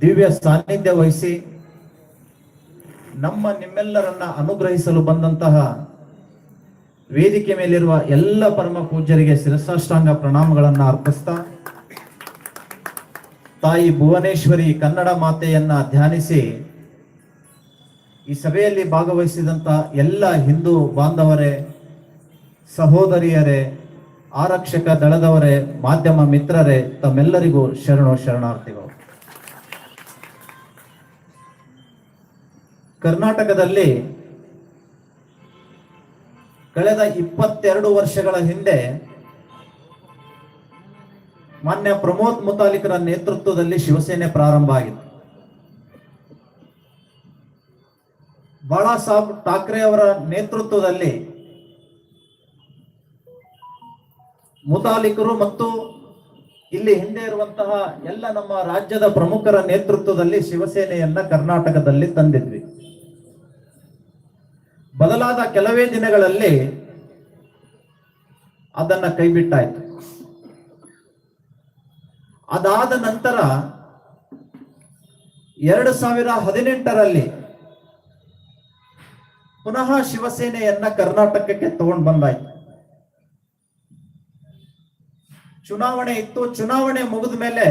ದಿವ್ಯ ಸಾನ್ನಿಧ್ಯ ವಹಿಸಿ ನಮ್ಮ ನಿಮ್ಮೆಲ್ಲರನ್ನ ಅನುಗ್ರಹಿಸಲು ಬಂದಂತಹ ವೇದಿಕೆ ಮೇಲಿರುವ ಎಲ್ಲ ಪರಮ ಪೂಜ್ಯರಿಗೆ ಶಿರಸಾಷ್ಟಾಂಗ ಪ್ರಣಾಮಗಳನ್ನ ಅರ್ಪಿಸ್ತಾ, ತಾಯಿ ಭುವನೇಶ್ವರಿ ಕನ್ನಡ ಮಾತೆಯನ್ನ ಧ್ಯಾನಿಸಿ, ಈ ಸಭೆಯಲ್ಲಿ ಭಾಗವಹಿಸಿದಂತ ಎಲ್ಲ ಹಿಂದೂ ಬಾಂಧವರೇ, ಸಹೋದರಿಯರೇ, ಆರಕ್ಷಕ ದಳದವರೇ, ಮಾಧ್ಯಮ ಮಿತ್ರರೇ, ತಮ್ಮೆಲ್ಲರಿಗೂ ಶರಣು ಶರಣಾರ್ಥಿಗಳು. ಕರ್ನಾಟಕದಲ್ಲಿ ಕಳೆದ ಇಪ್ಪತ್ತೆರಡು ವರ್ಷಗಳ ಹಿಂದೆ ಮಾನ್ಯ ಪ್ರಮೋದ್ ಮುತಾಲಿಕರ ನೇತೃತ್ವದಲ್ಲಿ ಶಿವಸೇನೆ ಪ್ರಾರಂಭ ಆಗಿತ್ತು. ಬಾಳಾ ಸಾಹೇಬ್ ಠಾಕ್ರೆ ಅವರ ನೇತೃತ್ವದಲ್ಲಿ ಮುತಾಲಿಕರು ಮತ್ತು ಇಲ್ಲಿ ಹಿಂದೆ ಇರುವಂತಹ ಎಲ್ಲ ನಮ್ಮ ರಾಜ್ಯದ ಪ್ರಮುಖರ ನೇತೃತ್ವದಲ್ಲಿ ಶಿವಸೇನೆಯನ್ನ ಕರ್ನಾಟಕದಲ್ಲಿ ತಂದಿದ್ವಿ. ಬದಲಾದ ಕೆಲವೇ ದಿನಗಳಲ್ಲಿ ಅದನ್ನ ಕೈಬಿಟ್ಟಾಯ್ತು. ಅದಾದ ನಂತರ ಎರಡು ಸಾವಿರ ಹದಿನೆಂಟರಲ್ಲಿ ಪುನಃ ಶಿವಸೇನೆಯನ್ನ ಕರ್ನಾಟಕಕ್ಕೆ ತಗೊಂಡು ಬಂದಾಯ್ತು. ಚುನಾವಣೆ ಇತ್ತು. ಚುನಾವಣೆ ಮುಗಿದ ಮೇಲೆ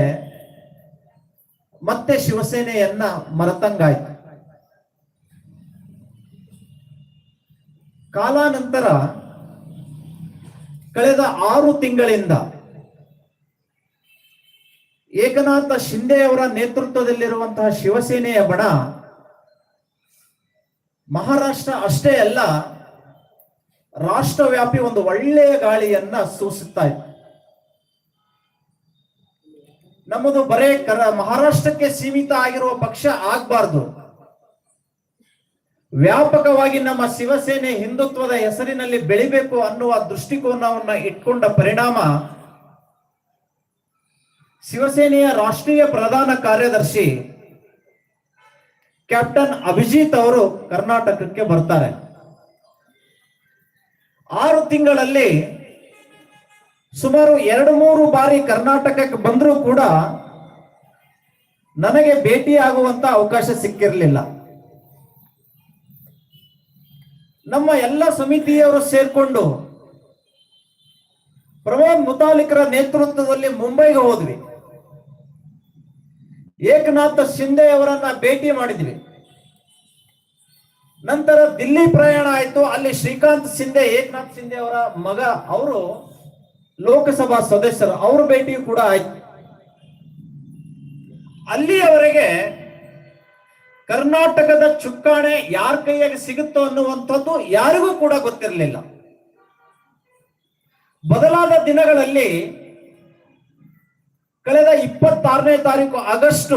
ಮತ್ತೆ ಶಿವಸೇನೆಯನ್ನ ಮರೆತಂಗಾಯ್ತು. ಕಾಲಾನಂತರ ಕಳೆದ ಆರು ತಿಂಗಳಿಂದ ಏಕನಾಥ ಶಿಂದೆ ಅವರ ನೇತೃತ್ವದಲ್ಲಿರುವಂತಹ ಶಿವಸೇನೆಯ ಬಣ ಮಹಾರಾಷ್ಟ್ರ ಅಷ್ಟೇ ಅಲ್ಲ, ರಾಷ್ಟ್ರವ್ಯಾಪಿ ಒಂದು ಒಳ್ಳೆಯ ಗಾಳಿಯನ್ನ ಸೂಸುತ್ತಾ ಇತ್ತು ನಮ್ಮದು ಬರೇ ಕರ ಮಹಾರಾಷ್ಟ್ರಕ್ಕೆ ಸೀಮಿತ ಆಗಿರುವ ಪಕ್ಷ ಆಗ್ಬಾರ್ದು. ವ್ಯಾಪಕವಾಗಿ ನಮ್ಮ ಶಿವಸೇನೆ ಹಿಂದುತ್ವದ ಹೆಸರಿನಲ್ಲಿ ಬೆಳಿಬೇಕು ಅನ್ನುವ ದೃಷ್ಟಿಕೋನವನ್ನ ಇಟ್ಕೊಂಡ ಪರಿಣಾಮ ಶಿವಸೇನೆಯ ರಾಷ್ಟ್ರೀಯ ಪ್ರಧಾನ ಕಾರ್ಯದರ್ಶಿ ಕ್ಯಾಪ್ಟನ್ ಅಭಿಜಿತ್ ಅವರು ಕರ್ನಾಟಕಕ್ಕೆ ಬರ್ತಾರೆ. ಆರು ತಿಂಗಳಲ್ಲಿ ಸುಮಾರು ಎರಡು ಮೂರು ಬಾರಿ ಕರ್ನಾಟಕಕ್ಕೆ ಬಂದರೂ ಕೂಡ ನನಗೆ ಭೇಟಿಯಾಗುವಂತ ಅವಕಾಶ ಸಿಕ್ಕಿರಲಿಲ್ಲ. ನಮ್ಮ ಎಲ್ಲ ಸಮಿತಿಯವರು ಸೇರ್ಕೊಂಡು ಪ್ರಮೋದ್ ಮುತಾಲಿಕರ ನೇತೃತ್ವದಲ್ಲಿ ಮುಂಬೈಗೆ ಹೋದ್ವಿ. ಏಕನಾಥ ಶಿಂದೆ ಅವರನ್ನ ಭೇಟಿ ಮಾಡಿದ್ವಿ. ನಂತರ ದಿಲ್ಲಿ ಪ್ರಯಾಣ ಆಯಿತು. ಅಲ್ಲಿ ಶ್ರೀಕಾಂತ್ ಶಿಂದೆ, ಏಕನಾಥ್ ಶಿಂದೆ ಅವರ ಮಗ, ಅವರು ಲೋಕಸಭಾ ಸದಸ್ಯರು. ಅವ್ರ ಭೇಟಿಯೂ ಕೂಡ ಆಯ್ತು. ಅಲ್ಲಿಯವರೆಗೆ ಕರ್ನಾಟಕದ ಚುಕ್ಕಾಣೆ ಯಾರ ಕೈಯಾಗ ಸಿಗುತ್ತೋ ಅನ್ನುವಂಥದ್ದು ಯಾರಿಗೂ ಕೂಡ ಗೊತ್ತಿರಲಿಲ್ಲ. ಬದಲಾದ ದಿನಗಳಲ್ಲಿ ಕಳೆದ ಇಪ್ಪತ್ತಾರನೇ ತಾರೀಕು ಆಗಸ್ಟ್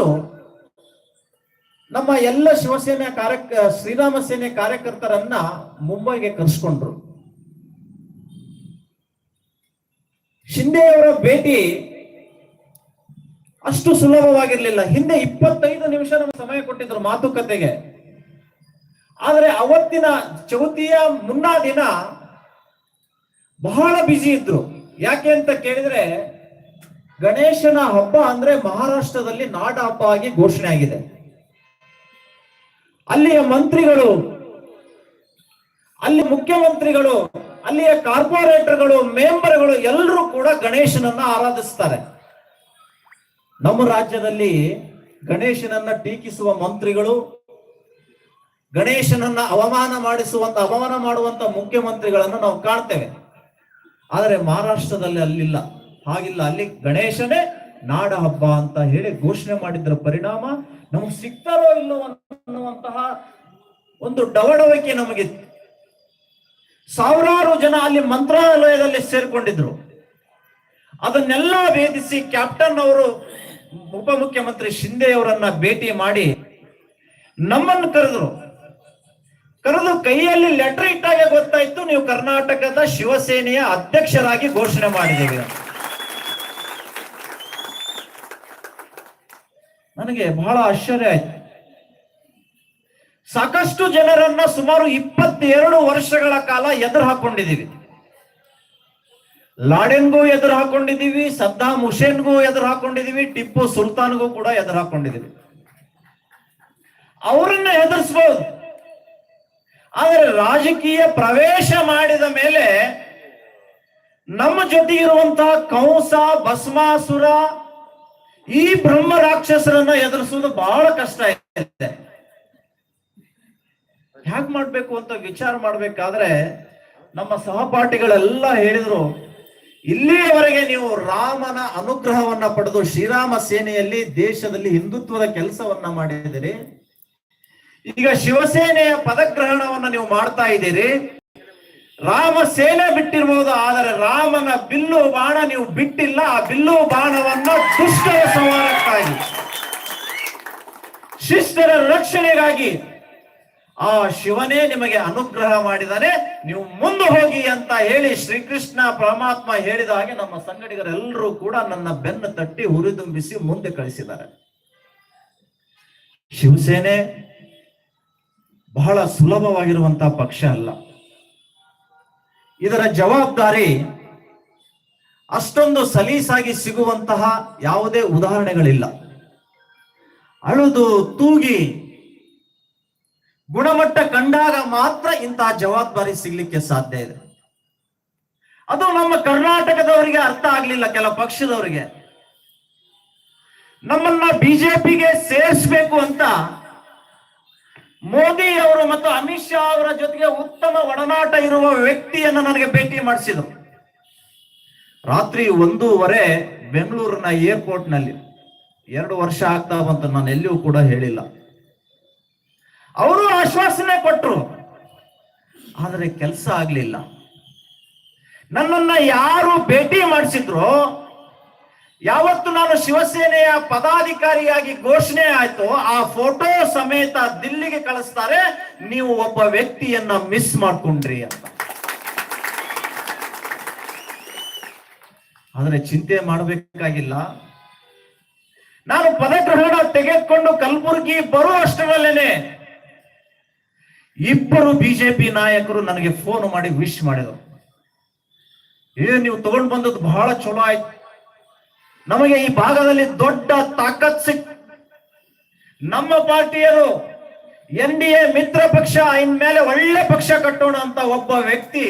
ನಮ್ಮ ಎಲ್ಲ ಶಿವಸೇನೆ ಕಾರ್ಯ ಶ್ರೀರಾಮ ಸೇನೆ ಕಾರ್ಯಕರ್ತರನ್ನ ಮುಂಬೈಗೆ ಕರೆಸ್ಕೊಂಡ್ರು. ಶಿಂದೆಯವರ ಭೇಟಿ ಅಷ್ಟು ಸುಲಭವಾಗಿರ್ಲಿಲ್ಲ. ಹಿಂದೆ ಇಪ್ಪತ್ತೈದು ನಿಮಿಷ ನಮ್ಗೆ ಸಮಯ ಕೊಟ್ಟಿದ್ರು ಮಾತುಕತೆಗೆ. ಆದರೆ ಅವತ್ತಿನ ಚೌತಿಯ ಮುನ್ನಾ ದಿನ ಬಹಳ ಬ್ಯುಸಿ ಇದ್ರು. ಯಾಕೆ ಅಂತ ಕೇಳಿದ್ರೆ, ಗಣೇಶನ ಹಬ್ಬ ಅಂದ್ರೆ ಮಹಾರಾಷ್ಟ್ರದಲ್ಲಿ ನಾಡ ಹಬ್ಬ ಆಗಿ ಘೋಷಣೆ ಆಗಿದೆ. ಅಲ್ಲಿಯ ಮಂತ್ರಿಗಳು, ಅಲ್ಲಿ ಮುಖ್ಯಮಂತ್ರಿಗಳು, ಅಲ್ಲಿಯ ಕಾರ್ಪೊರೇಟರ್ಗಳು, ಮೆಂಬರ್ಗಳು ಎಲ್ಲರೂ ಕೂಡ ಗಣೇಶನನ್ನ ಆರಾಧಿಸ್ತಾರೆ. ನಮ್ಮ ರಾಜ್ಯದಲ್ಲಿ ಗಣೇಶನನ್ನ ಟೀಕಿಸುವ ಮಂತ್ರಿಗಳು, ಗಣೇಶನನ್ನ ಅವಮಾನ ಮಾಡಿಸುವಂತ, ಅವಮಾನ ಮಾಡುವಂತ ಮುಖ್ಯಮಂತ್ರಿಗಳನ್ನು ನಾವು ಕಾಣ್ತೇವೆ. ಆದರೆ ಮಹಾರಾಷ್ಟ್ರದಲ್ಲಿ ಅಲ್ಲಿಲ್ಲ. ಹಾಗಿಲ್ಲ. ಅಲ್ಲಿ ಗಣೇಶನೇ ನಾಡ ಹಬ್ಬ ಅಂತ ಹೇಳಿ ಘೋಷಣೆ ಮಾಡಿದ್ರ ಪರಿಣಾಮ ನಮಗೆ ಸಿಗ್ತಾರೋ ಇಲ್ಲೋ ಅನ್ನುವಂತಹ ಒಂದು ಡವಡವಿಕೆ ನಮಗೆ ಸಾವಿರಾರು ಜನ ಅಲ್ಲಿ ಮಂತ್ರಾಲಯದಲ್ಲಿ ಸೇರ್ಕೊಂಡಿದ್ರು. ಅದನ್ನೆಲ್ಲ ಭೇದಿಸಿ ಕ್ಯಾಪ್ಟನ್ ಅವರು ಉಪಮುಖ್ಯಮಂತ್ರಿ ಶಿಂದೆ ಅವರನ್ನ ಭೇಟಿ ಮಾಡಿ ನಮ್ಮನ್ನು ಕರೆದ್ರು. ಕರೆದು ಕೈಯಲ್ಲಿ ಲೆಟರ್ ಇಟ್ಟಾಗ ಗೊತ್ತಾಯ್ತು, ನೀವು ಕರ್ನಾಟಕದ ಶಿವಸೇನೆಯ ಅಧ್ಯಕ್ಷರಾಗಿ ಘೋಷಣೆ ಮಾಡಿದ್ದೀವಿ ನನಗೆ ಬಹಳ ಆಶ್ಚರ್ಯ ಆಯ್ತು. ಸಾಕಷ್ಟು ಜನರನ್ನ ಸುಮಾರು ಇಪ್ಪತ್ತೆರಡು ವರ್ಷಗಳ ಕಾಲ ಎದುರು ಹಾಕೊಂಡಿದ್ದೀವಿ. ಲಾಡೆನ್ಗೂ ಎದುರು ಹಾಕೊಂಡಿದ್ದೀವಿ ಸದ್ದಾಂ ಹುಸೇನ್ಗೂ ಎದುರು ಹಾಕೊಂಡಿದ್ದೀವಿ, ಟಿಪ್ಪು ಸುಲ್ತಾನ್ಗೂ ಕೂಡ ಎದುರು ಹಾಕೊಂಡಿದ್ದೀವಿ. ಅವರನ್ನ ಎದುರಿಸಬಹುದು ಆದರೆ ರಾಜಕೀಯ ಪ್ರವೇಶ ಮಾಡಿದ ಮೇಲೆ ನಮ್ಮ ಜೊತೆ ಇರುವಂತಹ ಕಂಸ, ಭಸ್ಮಾಸುರ, ಈ ಬ್ರಹ್ಮ ರಾಕ್ಷಸರನ್ನ ಎದುರಿಸುವುದು ಬಹಳ ಕಷ್ಟ ಇದೆ. ಹ್ಯಾಕ್ ಮಾಡ್ಬೇಕು ಅಂತ ವಿಚಾರ ಮಾಡ್ಬೇಕಾದ್ರೆ ನಮ್ಮ ಸಹಪಾಠಿಗಳೆಲ್ಲ ಹೇಳಿದ್ರು ಇಲ್ಲಿಯವರೆಗೆ ನೀವು ರಾಮನ ಅನುಗ್ರಹವನ್ನ ಪಡೆದು ಶ್ರೀರಾಮ ಸೇನೆಯಲ್ಲಿ ದೇಶದಲ್ಲಿ ಹಿಂದುತ್ವದ ಕೆಲಸವನ್ನ ಮಾಡಿದಿರಿ ಈಗ ಶಿವಸೇನೆಯ ಪದಗ್ರಹಣವನ್ನ ನೀವು ಮಾಡ್ತಾ ಇದ್ದೀರಿ. ರಾಮ ಸೇನೆ ಬಿಟ್ಟಿರ್ಬೋದು, ಆದರೆ ರಾಮನ ಬಿಲ್ಲು ಬಾಣ ನೀವು ಬಿಟ್ಟಿಲ್ಲ. ಆ ಬಿಲ್ಲು ಬಾಣವನ್ನ ದುಷ್ಟರ ಸಂಹಾರಕ್ಕಾಗಿ ಶಿಷ್ಟರ ರಕ್ಷಣೆಗಾಗಿ ಆ ಶಿವನೇ ನಿಮಗೆ ಅನುಗ್ರಹ ಮಾಡಿದರೆ ನೀವು ಮುಂದೆ ಹೋಗಿ ಅಂತ ಹೇಳಿ ಶ್ರೀಕೃಷ್ಣ, ಪರಮಾತ್ಮ ಹೇಳಿದ ಹಾಗೆ ನಮ್ಮ ಸಂಗಡಿಗರೆಲ್ಲರೂ ಕೂಡ ನನ್ನ ಬೆನ್ನು ತಟ್ಟಿ ಹುರಿದುಂಬಿಸಿ ಮುಂದೆ ಕಳಿಸಿದ್ದಾರೆ. ಶಿವಸೇನೆ ಬಹಳ ಸುಲಭವಾಗಿರುವಂತಹ ಪಕ್ಷ ಅಲ್ಲ. ಇದರ ಜವಾಬ್ದಾರಿ ಅಷ್ಟೊಂದು ಸಲೀಸಾಗಿ ಸಿಗುವಂತಹ ಯಾವುದೇ ಉದಾಹರಣೆಗಳಿಲ್ಲ. ಅಳುದು, ತೂಗಿ ಗುಣಮಟ್ಟ ಕಂಡಾಗ ಮಾತ್ರ ಇಂತಹ ಜವಾಬ್ದಾರಿ ಸಿಗ್ಲಿಕ್ಕೆ ಸಾಧ್ಯ ಇದೆ. ಅದು ನಮ್ಮ ಕರ್ನಾಟಕದವರಿಗೆ ಅರ್ಥ ಆಗ್ಲಿಲ್ಲ ಕೆಲ ಪಕ್ಷದವರಿಗೆ. ನಮ್ಮನ್ನ ಬಿಜೆಪಿಗೆ ಸೇರಿಸಬೇಕು ಅಂತ ಮೋದಿ ಅವರು ಮತ್ತು ಅಮಿತ್ ಶಾ ಅವರ ಜೊತೆಗೆ ಉತ್ತಮ ಒಡನಾಟ ಇರುವ ವ್ಯಕ್ತಿಯನ್ನು ನನಗೆ ಭೇಟಿ ಮಾಡಿಸಿದರು. ರಾತ್ರಿ ಒಂದೂವರೆ ಬೆಂಗಳೂರಿನ ಏರ್ಪೋರ್ಟ್ನಲ್ಲಿ. ಎರಡು ವರ್ಷ ಆಗ್ತಾವಂತ ನಾನು ಎಲ್ಲಿಯೂ ಕೂಡ ಹೇಳಿಲ್ಲ. ಅವರು ಆಶ್ವಾಸನೆ ಕೊಟ್ಟರು ಆದರೆ ಕೆಲಸ ಆಗ್ಲಿಲ್ಲ. ನನ್ನನ್ನ ಯಾರು ಭೇಟಿ ಮಾಡಿಸಿದ್ರು, ಯಾವತ್ತು ನಾನು ಶಿವಸೇನೆಯ ಪದಾಧಿಕಾರಿಯಾಗಿ ಘೋಷಣೆ ಆಯಿತು, ಆ ಫೋಟೋ ಸಮೇತ ದಿಲ್ಲಿಗೆ ಕಳಿಸ್ತಾರೆ. ನೀವು ಒಬ್ಬ ವ್ಯಕ್ತಿಯನ್ನ ಮಿಸ್ ಮಾಡ್ಕೊಂಡ್ರಿ ಅಂತ. ಆದರೆ ಚಿಂತೆ ಮಾಡಬೇಕಾಗಿಲ್ಲ. ನಾನು ಪದಗ್ರಹಣ ತೆಗೆದುಕೊಂಡು ಕಲಬುರಗಿ ಬರುವಷ್ಟರಲ್ಲೇನೆ ಇಬ್ಬರು ಬಿಜೆಪಿ ನಾಯಕರು ನನಗೆ ಫೋನ್ ಮಾಡಿ ವಿಶ್ ಮಾಡಿದರು. ಏ, ನೀವು ತಗೊಂಡು ಬಂದದ್ದು ಬಹಳ ಚಲೋ ಆಯ್ತು. ನಮಗೆ ಈ ಭಾಗದಲ್ಲಿ ದೊಡ್ಡ ತಾಕತ್ ಸಿಕ್, ನಮ್ಮ ಪಾರ್ಟಿಯರು ಎನ್ ಡಿ ಎ ಮಿತ್ರ ಪಕ್ಷ, ಇನ್ಮೇಲೆ ಒಳ್ಳೆ ಪಕ್ಷ ಕಟ್ಟೋಣ ಅಂತ ಒಬ್ಬ ವ್ಯಕ್ತಿ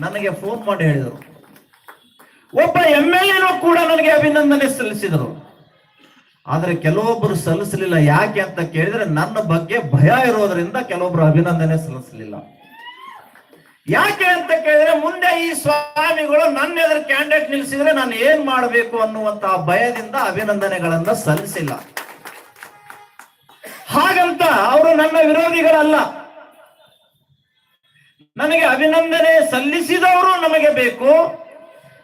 ನನಗೆ ಫೋನ್ ಮಾಡಿ ಹೇಳಿದರು. ಒಬ್ಬ ಎಂ ಎಲ್ ಎನೂ ಕೂಡ ನನಗೆ ಅಭಿನಂದನೆ ಸಲ್ಲಿಸಿದರು. ಆದ್ರೆ ಕೆಲವೊಬ್ಬರು ಸಲ್ಲಿಸಲಿಲ್ಲ. ಯಾಕೆ ಅಂತ ಕೇಳಿದ್ರೆ ನನ್ನ ಬಗ್ಗೆ ಭಯ ಇರೋದ್ರಿಂದ ಕೆಲವೊಬ್ರು ಅಭಿನಂದನೆ ಸಲ್ಲಿಸಲಿಲ್ಲ. ಯಾಕೆ ಅಂತ ಕೇಳಿದ್ರೆ ಮುಂದೆ ಈ ಸ್ವಾಮಿಗಳು ನನ್ನ ಎದುರು ಕ್ಯಾಂಡಿಡೇಟ್ ನಿಲ್ಲಿಸಿದ್ರೆ ನಾನು ಏನ್ ಮಾಡಬೇಕು ಅನ್ನುವಂತಹ ಭಯದಿಂದ ಅಭಿನಂದನೆಗಳನ್ನ ಸಲ್ಲಿಸಿಲ್ಲ. ಹಾಗಂತ ಅವರು ನನ್ನ ವಿರೋಧಿಗಳಲ್ಲ. ನನಗೆ ಅಭಿನಂದನೆ ಸಲ್ಲಿಸಿದವರು ನಮಗೆ ಬೇಕು.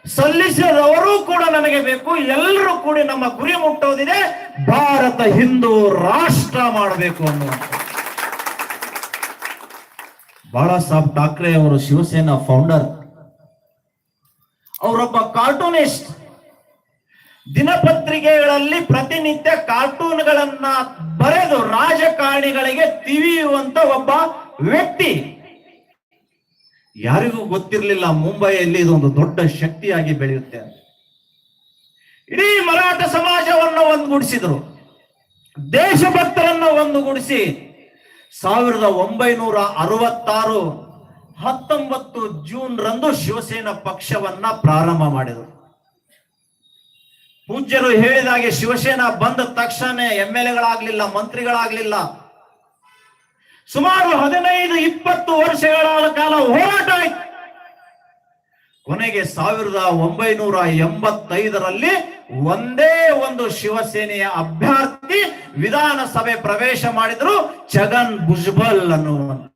ಸಲ್ಲಿಸಿದವರು ಕೂಡ ನನಗೆ ಬೇಕು. ಎಲ್ಲರೂ ಕೂಡಿ ನಮ್ಮ ಗುರಿ ಮುಟ್ಟೋದಿದೆ. ಭಾರತ ಹಿಂದೂ ರಾಷ್ಟ್ರ ಮಾಡಬೇಕು ಅನ್ನುವಂಥ ಬಾಳಾ ಸಾಹೇಬ್ ಠಾಕ್ರೆ ಅವರು ಶಿವಸೇನಾ ಫೌಂಡರ್ ಅವರೊಬ್ಬ ಕಾರ್ಟೂನಿಸ್ಟ್ ದಿನಪತ್ರಿಕೆಗಳಲ್ಲಿ ಪ್ರತಿನಿತ್ಯ ಕಾರ್ಟೂನ್ಗಳನ್ನ ಬರೆದು ರಾಜಕಾರಣಿಗಳಿಗೆ ತಿವಿಯುವಂತ ಒಬ್ಬ ವ್ಯಕ್ತಿ. ಯಾರಿಗೂ ಗೊತ್ತಿರಲಿಲ್ಲ ಮುಂಬೈಯಲ್ಲಿ ಇದೊಂದು ದೊಡ್ಡ ಶಕ್ತಿಯಾಗಿ ಬೆಳೆಯುತ್ತೆ ಅಂತ. ಇಡೀ ಮರಾಠ ಸಮಾಜವನ್ನು ಒಂದುಗೂಡಿಸಿದರು ದೇಶಭಕ್ತರನ್ನು ಒಂದುಗೂಡಿಸಿ ಸಾವಿರದ ಒಂಬೈನೂರ ಅರವತ್ತಾರು ಹತ್ತೊಂಬತ್ತು ಜೂನ್ ರಂದು ಶಿವಸೇನಾ ಪಕ್ಷವನ್ನ ಪ್ರಾರಂಭ ಮಾಡಿದರು ಪೂಜ್ಯರು ಹೇಳಿದಾಗೆ ಶಿವಸೇನಾ ಬಂದ ತಕ್ಷಣ ಎಂ ಎಲ್ ಎಗಳಾಗ್ಲಿಲ್ಲ, ಮಂತ್ರಿಗಳಾಗ್ಲಿಲ್ಲ ಸುಮಾರು ಹದಿನೈದು, ಇಪ್ಪತ್ತು ವರ್ಷಗಳ ಕಾಲ ಹೋರಾಟ ಆಯ್ತು. ಕೊನೆಗೆ ಸಾವಿರದ ಒಂಬೈನೂರ ಎಂಬತ್ತೈದರಲ್ಲಿ ಒಂದೇ ಒಂದು ಶಿವಸೇನೆಯ ಅಭ್ಯರ್ಥಿ ವಿಧಾನಸಭೆ ಪ್ರವೇಶ ಮಾಡಿದ್ರು ಛಗನ್ ಭುಜ್ಬಲ್ ಅನ್ನುವಂತ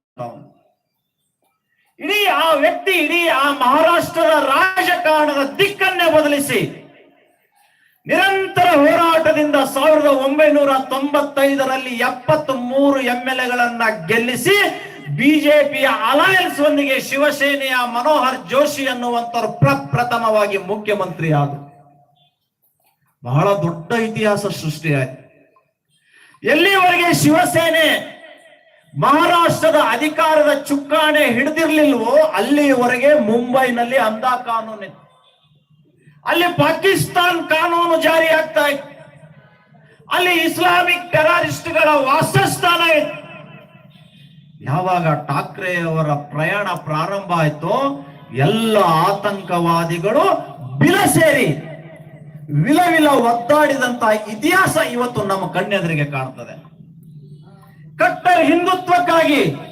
ಇಡೀ ಆ ವ್ಯಕ್ತಿ, ಇಡೀ ಆ ಮಹಾರಾಷ್ಟ್ರದ ರಾಜಕಾರಣದ ದಿಕ್ಕನ್ನೇ ಬದಲಿಸಿ ನಿರಂತರ ಹೋರಾಟದಿಂದ ಸಾವಿರದ ಒಂಬೈನೂರ ತೊಂಬತ್ತೈದರಲ್ಲಿ ಎಪ್ಪತ್ತ್ ಮೂರು ಎಂ ಎಲ್ ಎಗಳನ್ನ ಗೆಲ್ಲಿಸಿ ಬಿಜೆಪಿಯ ಅಲಯನ್ಸ್ ಒಂದಿಗೆ ಶಿವಸೇನೆಯ ಮನೋಹರ್ ಜೋಶಿ ಅನ್ನುವಂಥವ್ರು ಪ್ರಪ್ರಥಮವಾಗಿ ಮುಖ್ಯಮಂತ್ರಿ ಆದರು. ಬಹಳ ದೊಡ್ಡ ಇತಿಹಾಸ ಸೃಷ್ಟಿಯಾಯಿತು ಎಲ್ಲಿವರೆಗೆ ಶಿವಸೇನೆ ಮಹಾರಾಷ್ಟ್ರದ ಅಧಿಕಾರದ ಚುಕ್ಕಾಣೆ ಹಿಡಿದಿರ್ಲಿಲ್ವೋ ಅಲ್ಲಿವರೆಗೆ ಮುಂಬೈನಲ್ಲಿ ಅಂಧ ಕಾನೂನಿತ್ತು. ಅಲ್ಲಿ ಪಾಕಿಸ್ತಾನ್ ಕಾನೂನು ಜಾರಿ ಆಗ್ತಾ ಇತ್ತು. ಅಲ್ಲಿ ಇಸ್ಲಾಮಿಕ್ ಟೆರರಿಸ್ಟ್ಗಳ ವಾಸಸ್ಥಾನ ಇತ್ತು. ಯಾವಾಗ ಠಾಕ್ರೆ ಅವರ ಪ್ರಯಾಣ ಪ್ರಾರಂಭ ಆಯ್ತೋ, ಎಲ್ಲ ಆತಂಕವಾದಿಗಳು ಬಿಲ ಸೇರಿ ವಿಲ ವಿಲ ಒದ್ದಾಡಿದಂತ ಇತಿಹಾಸ ಇವತ್ತು ನಮ್ಮ ಕಣ್ಣೆದುರಿಗೆ ಕಾಣ್ತದೆ. ಕಟ್ಟರ್ ಹಿಂದುತ್ವಕ್ಕಾಗಿ